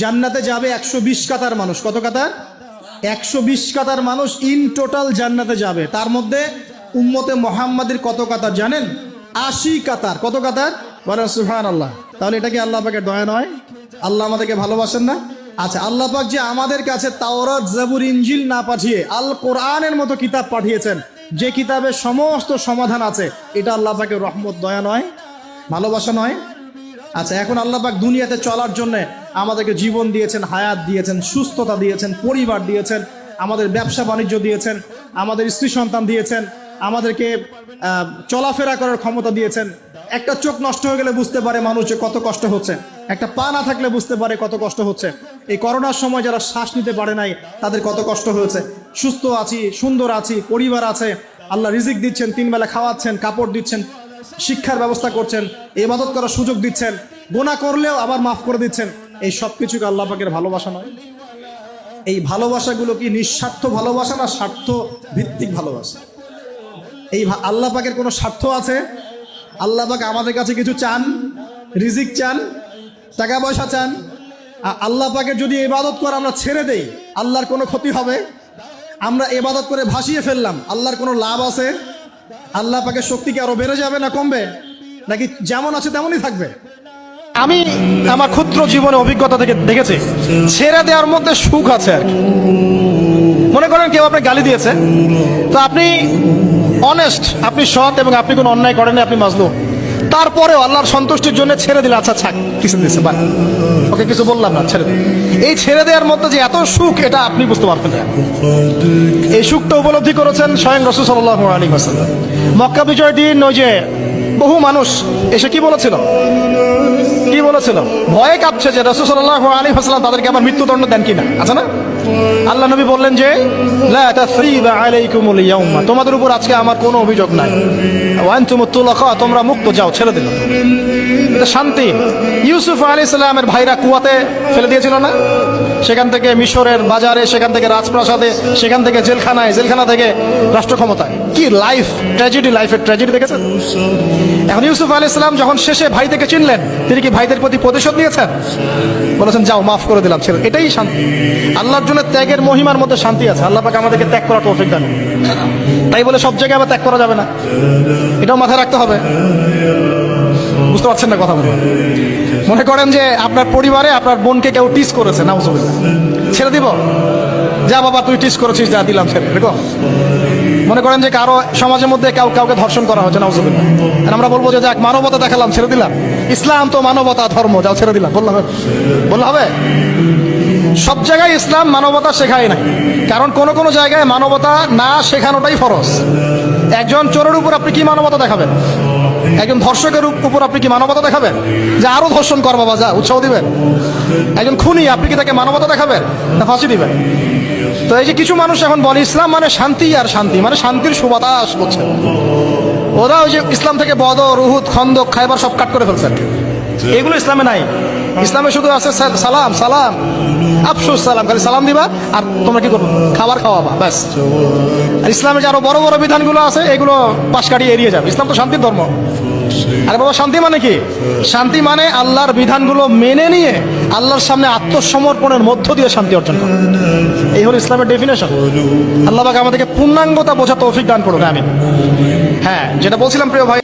জান্নাতে যাবে একশো বিশ কাতার মানুষ। কত কাতার? একশো বিশ কাতার মানুষ ইন টোটাল জান্নাতে যাবে। তার মধ্যে উম্মতে মোহাম্মদের কত কাতার জানেন? আশি কাতার। কত কাতার? বলেন আল্লাহ তাহলে এটা কি আল্লাহ পাকের দয়া নয়? আল্লাহ আমাদেরকে ভালোবাসেন না? আচ্ছা আল্লাহ পাক যে আমাদের কাছে তাওরাত, জাবুর ইঞ্জিল না পাঠিয়ে আল কোরআনের মতো কিতাব পাঠিয়েছেন, যে কিতাবে সমস্ত সমাধান আছে, এটা আল্লাহ পাকের রহমত, দয়া নয়? ভালোবাসা নয়? আচ্ছা এখন আল্লাহ পাক দুনিয়াতে চলার জন্য আমাদেরকে জীবন দিয়েছেন, হায়াত দিয়েছেন, সুস্থতা দিয়েছেন, পরিবার দিয়েছেন, আমাদের ব্যবসা বাণিজ্য দিয়েছেন, আমাদের স্ত্রী সন্তান দিয়েছেন, আমাদেরকে চলাফেরা করার ক্ষমতা দিয়েছেন। একটা চোখ নষ্ট হয়ে গেলে বুঝতে পারে মানুষ কত কষ্ট হচ্ছে। একটা পা না থাকলে বুঝতে পারে কত কষ্ট হচ্ছে। এই করোনার সময় যারা শ্বাস নিতে পারে নাই, তাদের কত কষ্ট হয়েছে। সুস্থ আছি, সুন্দর আছি, পরিবার আছে, আল্লাহ রিজিক দিচ্ছেন, তিন বেলা খাওয়াচ্ছেন, কাপড় দিচ্ছেন, শিক্ষার ব্যবস্থা করছেন ইবাদত করার সুযোগ দিচ্ছেন, গোনা করলেও আবার মাফ করে দিচ্ছেন। এই সব কিছুকে আল্লাহ পাকের ভালোবাসা নয়। এই ভালোবাসাগুলো কি নিঃস্বার্থ ভালোবাসা না স্বার্থ ভিত্তিক ভালোবাসা? এই আল্লাহ পাকের কোনো স্বার্থ আছে? আল্লাহ পাক আমাদের কাছে কিছু চান, রিজিক চান, টাকা পয়সা চান। আল্লাহ পাকের যদি ইবাদত করে আমরা ছেড়ে দেই, আল্লাহর কোনো ক্ষতি হবে? আমরা এবাদত করে ভাসিয়ে ফেললাম, আল্লাহর কোনো লাভ আছে? আল্লাহ পাকের শক্তি কি আরও বেড়ে যাবে না কমবে? নাকি যেমন আছে তেমনই থাকবে? আমি আমার ক্ষুদ্র জীবনে অভিজ্ঞতা থেকে দেখেছি, ছেড়ে দেওয়ার মধ্যে সুখ আছে আর মনে করেন কেউ আপনাকে গালি দিয়েছে, তো আপনি অনেস্ট আপনি সৎ এবং আপনি কোনো অন্যায় করেন আপনি মাজলুম। তারপরেও আল্লাহর সন্তুষ্টির জন্য ছেড়ে দিলে আচ্ছা ছাক কিছু দিচ্ছে বাই ওকে, কিছু বললাম না, ছেড়ে এই ছেড়ে দেওয়ার মধ্যে যে এত সুখ, এটা আপনি বুঝতে পারবেন না। এই সুখটা উপলব্ধি করেছেন স্বয়ং রসুল সাল্লাহ আলী মক্কা বিজয় দিন ওই যে বহু মানুষ এসে কি বলেছিল? কি বলেছিল? ভয়ে কাঁপছে যে রসুল সাল্লাহ আলী হাসলাম তাদেরকে আবার মৃত্যুদণ্ড দেন কিনা? আছে না? আল্লাহ নবী বললেন যে তোমাদের উপর আজকে আমার কোনো অভিযোগ নাই। তোমরা মুক্ত যাও, ছেড়ে দিল। এটা শান্তি ইউসুফ আলী সাল্লামের ভাইরা কুয়াতে ফেলে দিয়েছিল না? সেখান থেকে মিশরের বাজারে, সেখান থেকে রাজপ্রাসাদে, সেখান থেকে জেলখানায়, জেলখানা থেকে রাষ্ট্র ক্ষমতায় কি লাইফ ট্র্যাজেডি লাইফের ট্র্যাজেডি দেখেছেন? এখন ইউসুফ আলী ইসলাম যখন শেষে ভাই থেকে চিনলেন, তিনি কি ভাইদের প্রতি প্রতিশোধ নিয়েছেন? বলেছেন, যাও মাফ করে দিলাম, ছেড়ে এটাই শান্তি। আল্লাহর জন্য ত্যাগের মহিমার মধ্যে শান্তি আছে। আল্লাহ পাকে আমাদেরকে ত্যাগ করার তৌফিক দান তাই বলে সব জায়গায় আবার ত্যাগ করা যাবে না। এটাও মাথায় রাখতে হবে। বুঝতে পারছেন না কথা মনে করেন যে আপনার পরিবারে আপনার বোনকে কেউ টিস করেছে না ছেড়ে দিব। যা বাবা, তুই টিস করেছিস, যা দিলাম, ছেড়ে দেখো মনে করেন যে কারও সমাজের মধ্যে কাউ, কাউকে ধর্ষণ করা হচ্ছে নাউজুবিল্লাহ। আর আমরা বলব যে যাক, মানবতা দেখালাম, ছেড়ে দিলাম। ইসলাম তো মানবতা, ধর্ম, যাও ছেড়ে দিলাম। বললাম বললে হবে? সব জায়গায় ইসলাম মানবতা শেখায় নাই। কারণ কোন কোন জায়গায় মানবতা না শেখানোটাই ফরজ। একজন চোরের উপর আপনি কি মানবতা দেখাবেন? একজন ধর্ষকের উপ- উপর আপনি কি মানবতা দেখাবেন? যে আরও ধর্ষণ কর বাবা, যা, উৎসাহ দিবেন। একজন খুনি, আপনি কি তাকে মানবতা দেখাবেন? না, ফাঁসি দিবেন। তো এই যে কিছু মানুষ এখন বলে, ইসলাম মানে শান্তি আর শান্তি মানে শান্তির সুবাতাস করছে ওরা ওই যে ইসলাম থেকে বদর, উহুদ, খন্দক, খাইবার সব কাট করে ফেলছেন। এগুলো ইসলামে নাই। ইসলামে শুধু আছে সালাম সালাম। আফসোস, সালাম, খালি সালাম দিবা আর তোমরা কি করব? খাবার খাওয়াবা, ব্যাস। আর ইসলামে যে আরও বড় বড় বিধানগুলো আছে, এগুলো পাশ কাটিয়ে এড়িয়ে যাবে। ইসলাম তো শান্তির ধর্ম। আরে বাবা, শান্তি মানে কি? শান্তি মানে আল্লাহর বিধানগুলো মেনে নিয়ে আল্লাহর সামনে আত্মসমর্পণের মধ্য দিয়ে শান্তি অর্জন করা। এই হলো ইসলামের ডেফিনেশন আল্লাহ আমাদেরকে পূর্ণাঙ্গতা বোঝা তৌফিক দান করুন আমি হ্যাঁ যেটা বলছিলাম প্রিয় ভাই